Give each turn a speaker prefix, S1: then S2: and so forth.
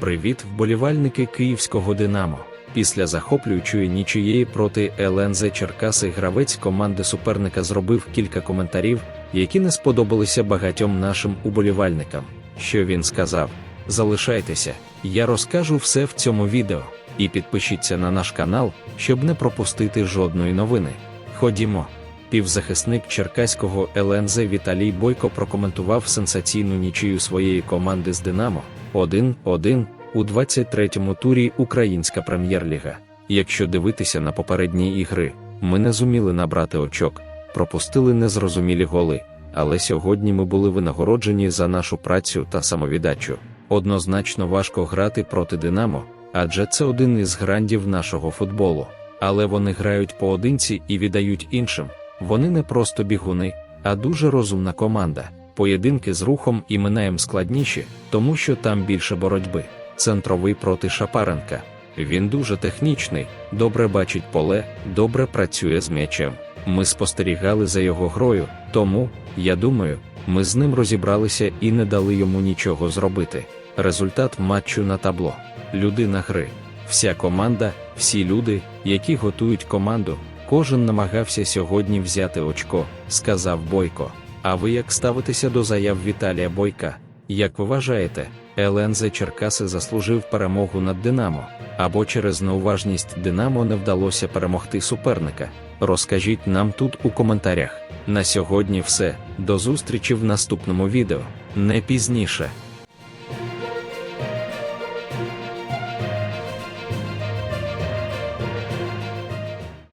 S1: Привіт, вболівальники київського Динамо. Після захоплюючої нічиєї проти ЛНЗ Черкаси гравець команди суперника зробив кілька коментарів, які не сподобалися багатьом нашим уболівальникам. Що він сказав? Залишайтеся, я розкажу все в цьому відео. І підпишіться на наш канал, щоб не пропустити жодної новини. Ходімо. Півзахисник черкаського ЛНЗ Віталій Бойко прокоментував сенсаційну нічию своєї команди з Динамо 1-1 у 23-му турі Українська прем'єр-ліга. Якщо дивитися на попередні ігри, ми не зуміли набрати очок, пропустили незрозумілі голи, але сьогодні ми були винагороджені за нашу працю та самовіддачу. Однозначно важко грати проти Динамо, адже це один із грандів нашого футболу. Але вони грають поодинці і віддають іншим. Вони не просто бігуни, а дуже розумна команда. Поєдинки з рухом і минаєм складніші, тому що там більше боротьби. Центровий проти Шапаренка. Він дуже технічний, добре бачить поле, добре працює з м'ячем. Ми спостерігали за його грою, тому, я думаю, ми з ним розібралися і не дали йому нічого зробити. Результат матчу на табло. Людина гри. Вся команда, всі люди, які готують команду, кожен намагався сьогодні взяти очко, сказав Бойко. А ви як ставитеся до заяв Віталія Бойка? Як ви вважаєте, ЛНЗ Черкаси заслужив перемогу над Динамо, або через неуважність Динамо не вдалося перемогти суперника? Розкажіть нам тут у коментарях. На сьогодні все. До зустрічі в наступному відео. Не пізніше.